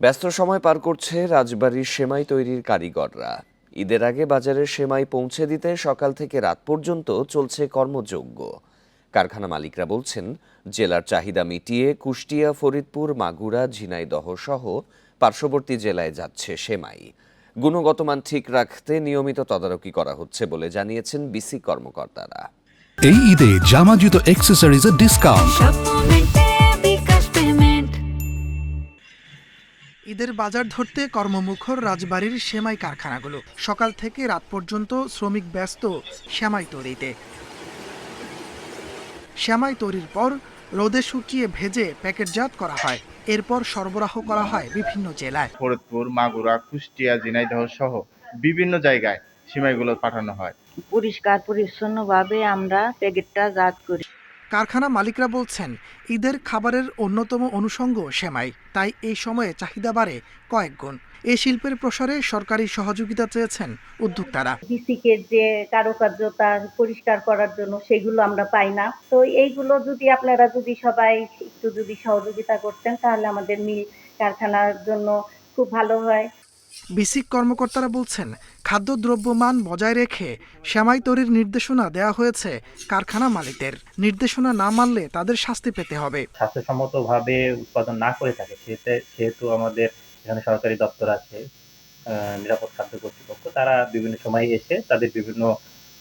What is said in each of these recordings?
ব্যস্ত সময় পার করছে রাজবাড়ির সেমাই তৈরির কারিগররা। ঈদের আগে বাজারে সেমাই পৌঁছে দিতে সকাল থেকে রাত পর্যন্ত চলছে কর্মযজ্ঞ। কারখানা মালিকরা বলছেন জেলার চাহিদা মিটিয়ে কুষ্টিয়া ফরিদপুর মাগুরা ঝিনাইদহ সহ পার্শ্ববর্তী জেলায় যাচ্ছে সেমাই। গুণগত মান ঠিক রাখতে নিয়মিত তদারকি করা হচ্ছে বলে জানিয়েছেন বিসি কর্মকর্তারা। এই ঈদে জামা জুতো অ্যাক্সেসরিজের ডিসকাউন্ট ঈদের বাজার ধরতে কর্মমুখর রাজবাড়ির সেমাই কারখানাগুলো। সকাল থেকে রাত পর্যন্ত শ্রমিক ব্যস্ত সেমাই তৈরিতে। সেমাই তৈরির পর রোদে শুকিয়ে ভেজে প্যাকেটজাত করা হয়। এরপর সরবরাহ করা হয় বিভিন্ন জেলায়। ফরিদপুর মাগুরা কুষ্টিয়া ঝিনাইদহ সহ বিভিন্ন জায়গায় সিমাইগুলো পাঠানো হয়। পরিষ্কার পরিচ্ছন্নভাবে আমরা প্যাকেটটা জাত করি। কারখানা মালিকরা বলছেন, ঈদের খাবারের অন্যতম অনুষঙ্গ সেমাই, তাই এই সময়ে চাহিদা বাড়ে কয়েক গুণ। এই শিল্পের প্রসারে সরকারি সহযোগিতা চেয়েছেন উদ্যোক্তারা। বিসিকের যে কারুকার্যতা পরিষ্কার করার জন্য সেগুলো আমরা পাই না। তো এইগুলো যদি আপনারা যদি সবাই একটু যদি সহযোগিতা করতেন, তাহলে আমাদের মিল কারখানার জন্য খুব ভালো হয়। বিসিক কর্মকর্তারা বলছেন খাদ্যদ্রব্য মান বজায় রেখে সেমাই তৈরির নির্দেশনা দেওয়া হয়েছে কারখানা মালিকদের। নির্দেশনা না মানলে তাদের শাস্তি পেতে হবে। স্বাস্থ্যসম্মতভাবে উৎপাদন না করে থাকে সেহেতু আমাদের এখানে সরকারি দপ্তর আছে নিরাপদ খাদ্য কর্তৃপক্ষ। তারা বিভিন্ন সময় এসে তাদের বিভিন্ন,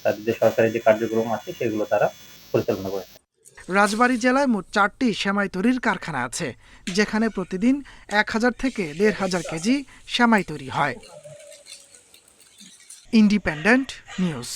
তাদের যে সরকারি যে কার্যক্রম আছে, সেগুলো তারা পরিচালনা করে থাকে। রাজবাড়ী জেলায় মোট চারটি সেমাই তৈরির কারখানা আছে, যেখানে প্রতিদিন এক হাজার থেকে দেড় হাজার কেজি সেমাই তৈরি হয়। Independent news.